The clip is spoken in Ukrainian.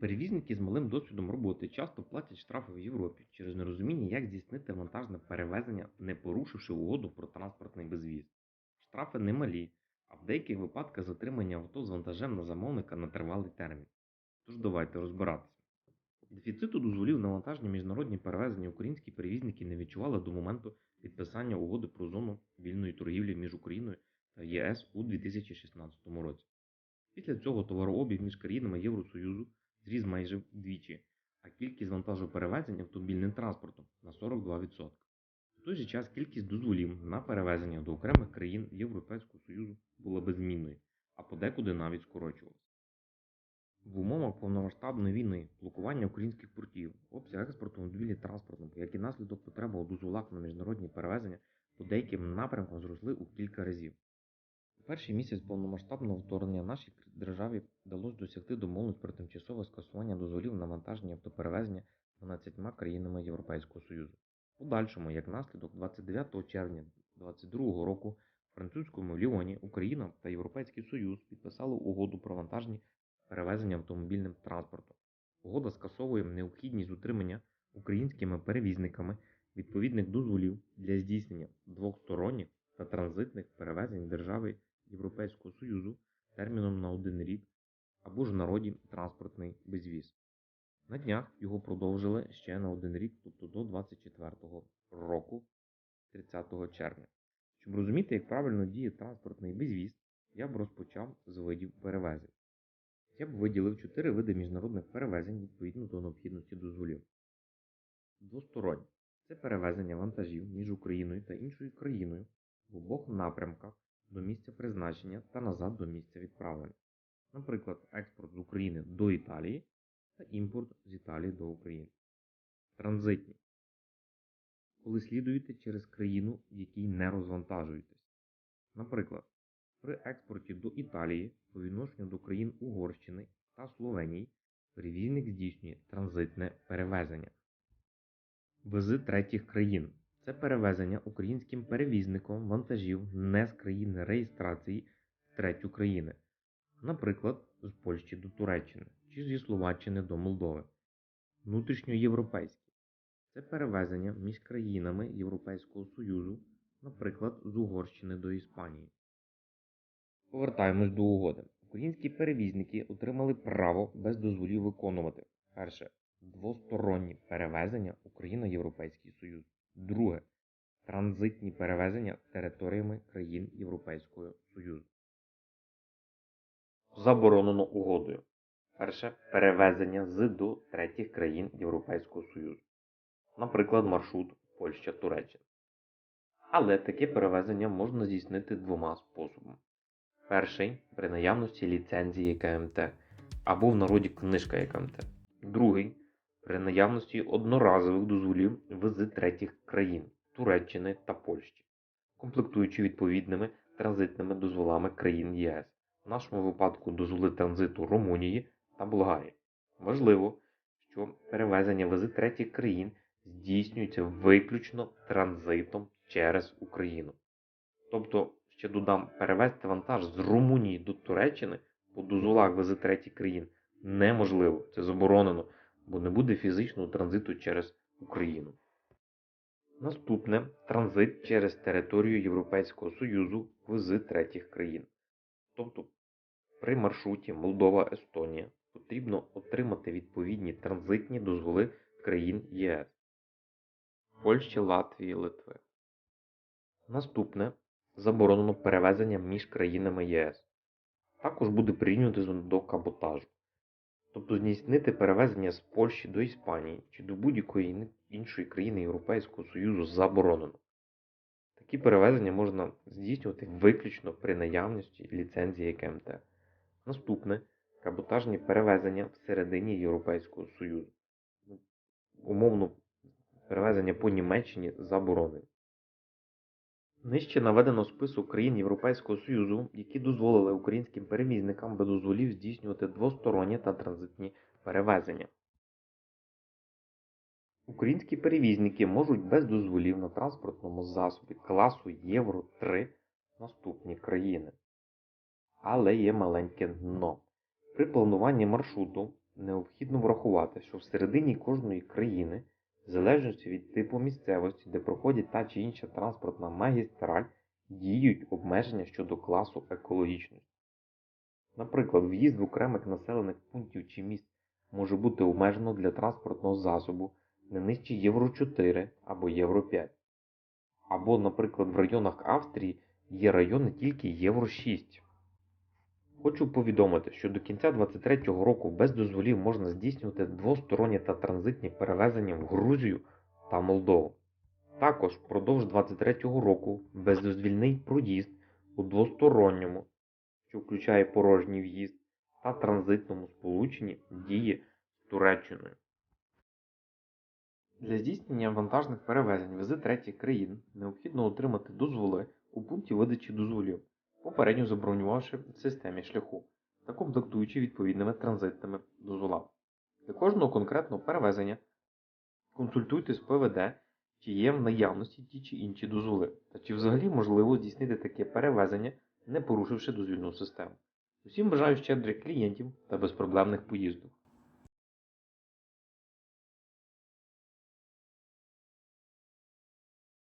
Перевізники з малим досвідом роботи часто платять штрафи в Європі через нерозуміння, як здійснити вантажне перевезення, не порушивши угоду про транспортний безвіз. Штрафи немалі, а в деяких випадках затримання авто з вантажем на замовника на тривалий термін. Тож давайте розбиратися. Дефіциту дозволів на вантажні міжнародні перевезення українські перевізники не відчували до моменту підписання угоди про зону вільної торгівлі між Україною та ЄС у 2016 році. Після цього товарообіг між країнами Євросоюзу зріс майже вдвічі, а кількість вантажоперевезень автомобільним транспортом на 42%. В той же час кількість дозволів на перевезення до окремих країн Європейського Союзу була беззмінною, а подекуди навіть скорочувалася. В умовах повномасштабної війни, блокування українських портів, обсяг експорту автомобілів транспортом, як і наслідок потреба у дозволах на міжнародні перевезення по деяким напрямкам зросли у кілька разів. У перший місяць повномасштабного вторгнення нашій державі вдалося досягти домовленості про тимчасове скасування дозволів на вантажні автоперевезення 12 країнами Європейського Союзу. В Подальшому, як наслідок, 29 червня 2022 року в французькому Ліоні Україна та Європейський Союз підписали угоду про вантажні перевезення автомобільним транспортом. Угода скасовує необхідність утримання українськими перевізниками відповідних дозволів для здійснення двосторонніх та транзитних перевезень держави Європейського Союзу терміном на один рік або ж в народі транспортний безвіз. На днях його продовжили ще на один рік, тобто до 24 року 30 червня. Щоб розуміти, як правильно діє транспортний безвіз, я б розпочав з видів перевезень. Я б виділив чотири види міжнародних перевезень відповідно до необхідності дозволів. Двосторонні це перевезення вантажів між Україною та іншою країною в обох напрямках до місця призначення та назад до місця відправлення. Наприклад, експорт з України до Італії та імпорт з Італії до України. Транзитні. Коли слідуєте через країну, в якій не розвантажуєтесь. Наприклад, при експорті до Італії по відношенню до країн Угорщини та Словенії перевізник здійснює транзитне перевезення. Вези третіх країн. Це перевезення українським перевізником вантажів не з країни реєстрації в третю країни, наприклад, з Польщі до Туреччини чи зі Словаччини до Молдови. Внутрішньоєвропейські це перевезення між країнами Європейського Союзу, наприклад, з Угорщини до Іспанії. Повертаємось до угоди. Українські перевізники отримали право без дозволів виконувати перше двосторонні перевезення Україна-Європейський Союз. Друге транзитні перевезення територіями країн Європейського Союзу. Заборонено угодою. Перше перевезення з до третіх країн Європейського Союзу. Наприклад, маршрут Польща-Туреччина. Але таке перевезення можна здійснити двома способами. Перший при наявності ліцензії КМТ або в народі книжка ЕКМТ. Другий при наявності одноразових дозволів вз третіх країн Туреччини та Польщі, комплектуючи відповідними транзитними дозволами країн ЄС, в нашому випадку дозволи транзиту Румунії та Болгарії. Важливо, що перевезення вз третіх країн здійснюється виключно транзитом через Україну. Тобто, ще додам, перевезти вантаж з Румунії до Туреччини по дозволах вз третіх країн неможливо, це заборонено, бо не буде фізичного транзиту через Україну. Наступне транзит через територію Європейського Союзу вз третіх країн. Тобто при маршруті Молдова-Естонія потрібно отримати відповідні транзитні дозволи країн ЄС, Польщі, Латвії, Литви. Наступне заборонено перевезення між країнами ЄС. Також буде прийнято до каботажу. Тобто здійснити перевезення з Польщі до Іспанії чи до будь-якої іншої країни Європейського Союзу заборонено. Такі перевезення можна здійснювати виключно при наявності ліцензії КМТ. Наступне каботажні перевезення всередині Європейського Союзу. Умовно, перевезення по Німеччині заборонені. Нижче наведено список країн Європейського Союзу, які дозволили українським перевізникам без дозволів здійснювати двосторонні та транзитні перевезення. Українські перевізники можуть без дозволів на транспортному засобі класу Євро 3 наступні країни. Але є маленьке дно. При плануванні маршруту необхідно врахувати, що всередині кожної країни, залежності від типу місцевості, де проходить та чи інша транспортна магістраль, діють обмеження щодо класу екологічності. Наприклад, в'їзд в окремих населених пунктів чи міст може бути обмежено для транспортного засобу не нижче Євро 4 або Євро 5. Або, наприклад, в районах Австрії є райони тільки Євро 6. Хочу повідомити, що до кінця 2023 року без дозволів можна здійснювати двосторонні та транзитні перевезення в Грузію та Молдову. Також впродовж 2023 року бездозвільний проїзд у двосторонньому, що включає порожній в'їзд, та транзитному сполученні діє з Туреччиною. Для здійснення вантажних перевезень вези третіх країн необхідно отримати дозволи у пункті видачі дозволів, попередньо забронювавши в системі шляху та комплектуючи відповідними транзитними дозволами. Для кожного конкретного перевезення консультуйтесь з ПВД, чи є в наявності ті чи інші дозволи, та чи взагалі можливо здійснити таке перевезення, не порушивши дозвільну систему. Усім бажаю щедрих клієнтів та безпроблемних поїздок.